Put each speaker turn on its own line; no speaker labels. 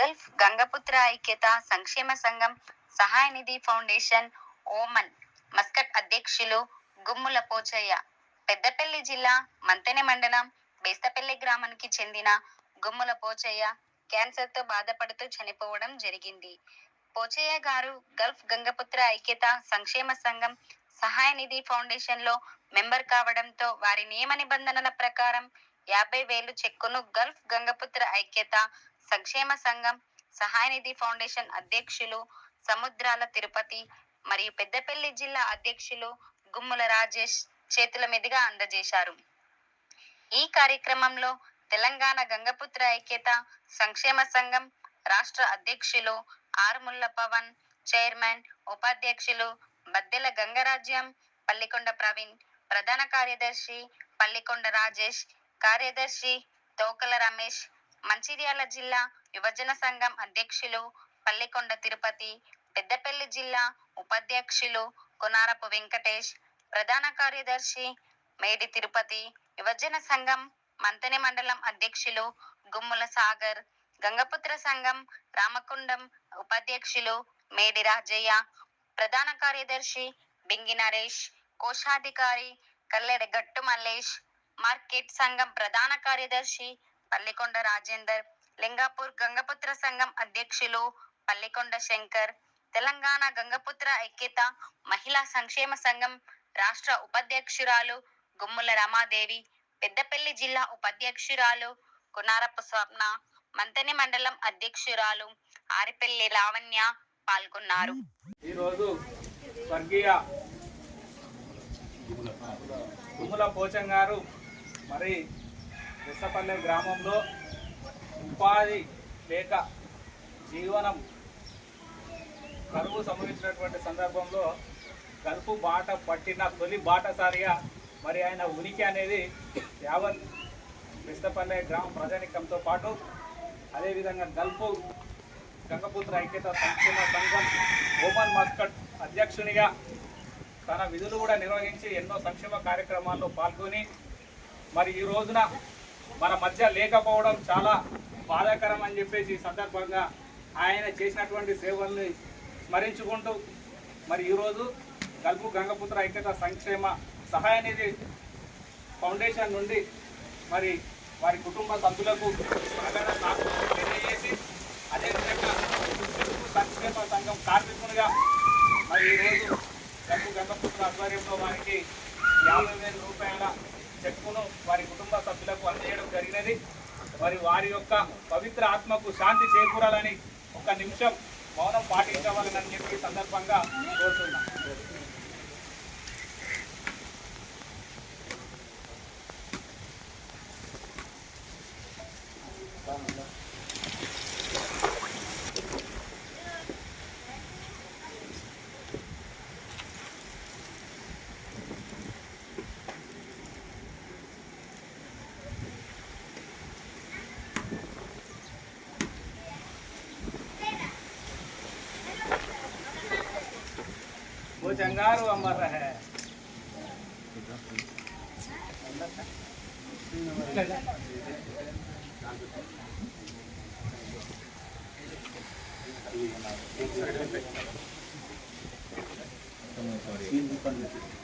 Gulf Gangaputra ఐక్యత సంక్షేమ సంఘం సహాయ నిధి ఫౌండేషన్ ఓమన్ మస్కట్ అధ్యక్షులు గుమ్ముల పోచయ్య పెద్దపల్లి జిల్లా మంతెన మండలం బేస్తపల్లి గ్రామానికి చెందిన గుమ్ముల పోచయ్య క్యాన్సర్తో బాధపడుతూ చనిపోవడం జరిగింది. పోచయ్య గారు గల్ఫ్ గంగపుత్ర ఐక్యత సంక్షేమ సంఘం సహాయ నిధి ఫౌండేషన్లో మెంబర్ కావడంతో వారి నియమ నిబంధనల ప్రకారం యాభై వేలు చెక్కును గల్ఫ్ గంగపుత్ర ఐక్యత సంక్షేమ సంఘం సహాయ నిధి ఫౌండేషన్ అధ్యక్షులు సముద్రాల తిరుపతి మరియు పెద్దపల్లి జిల్లా అధ్యక్షులు గుమ్ముల రాజేష్ చేతుల మీదుగా అందజేశారు. ఈ కార్యక్రమంలో తెలంగాణ గంగపుత్ర ఐక్యత సంక్షేమ సంఘం రాష్ట్ర అధ్యక్షులు ఆరుముల్ల పవన్ చైర్మన్ ఉపాధ్యక్షులు బద్దెల గంగరాజ్యం పల్లికొండ ప్రవీణ్ ప్రధాన కార్యదర్శి పల్లికొండ రాజేష్ కార్యదర్శి తోకల రమేష్ మంచిర్యాల జిల్లా యువజన సంఘం అధ్యక్షులు పల్లికొండ తిరుపతి పెద్దపల్లి జిల్లా ఉపాధ్యక్షులు కొనారపు వెంకటేష్ ప్రధాన కార్యదర్శి మేడి తిరుపతి యువజన సంఘం మంతని మండలం అధ్యక్షులు గుమ్ముల సాగర్ గంగపుత్ర సంఘం రామకుండం ఉపాధ్యక్షులు మేడి రాజయ్య ప్రధాన కార్యదర్శి బింగి నరేష్ కోశాధికారి కల్లెడ గట్టు మల్లేష్ మార్కెట్ సంఘం ప్రధాన కార్యదర్శి పల్లికొండ రాజేందర్ లింగాపూర్ గంగపుత్ర సంఘం అధ్యక్షులు పల్లికొండ శంకర్ తెలంగాణ గంగపుత్ర ఐక్యత మహిళా సంక్షేమ సంఘం రాష్ట్ర ఉపాధ్యక్షురాలు గుమ్ముల రమాదేవి పెద్దపల్లి జిల్లా ఉపాధ్యక్షురాలు కునారపు స్వప్న మంతని మండలం అధ్యక్షురాలు ఆరిపల్లి లావణ్య పాల్గొన్నారు.
ఈరోజు స్వర్గీయ గుమ్ముల పోచం గారు మరి విసపల్లె గ్రామంలో ఉపాధి లేక జీవనం కరువు సంభవించినటువంటి సందర్భంలో గల్పు బాట పట్టిన తొలి బాటసారిగా మరి ఆయన ఉనికి అనేది యావత్ విస్తపల్లె గ్రామ ప్రజానికంతో పాటు అదేవిధంగా గల్పు గంగపుత్ర ఐక్యత సంక్షేమ సంఘం ఓమన్ మస్కట్ అధ్యక్షునిగా తన విధులు కూడా నిర్వహించి ఎన్నో సంక్షేమ కార్యక్రమాల్లో పాల్గొని మరి ఈ రోజున మన మధ్య లేకపోవడం చాలా బాధాకరం అని చెప్పేసి సందర్భంగా ఆయన చేసినటువంటి సేవల్ని స్మరించుకుంటూ మరి ఈరోజు గల్పు గంగపుత్ర ఐక్యత సంక్షేమ సహాయ నిధి ఫౌండేషన్ నుండి మరి వారి కుటుంబ సభ్యులకు తెలియజేసి అదేవిధంగా సంక్షేమ సంఘం కార్మికునిగా మరి ఈరోజు గల్పు గంగపుత్ర ఆధ్వర్యంలో వారికి యాభై వేల రూపాయల చెక్కును వారి కుటుంబ సభ్యులకు అందజేయడం జరిగినది. మరి వారి యొక్క పవిత్ర ఆత్మకు శాంతి చేకూరాలని ఒక నిమిషం మౌనం పాటించవాలని చెప్పి సందర్భంగా కోరుతున్నాం. चंगार अमर है Thank you.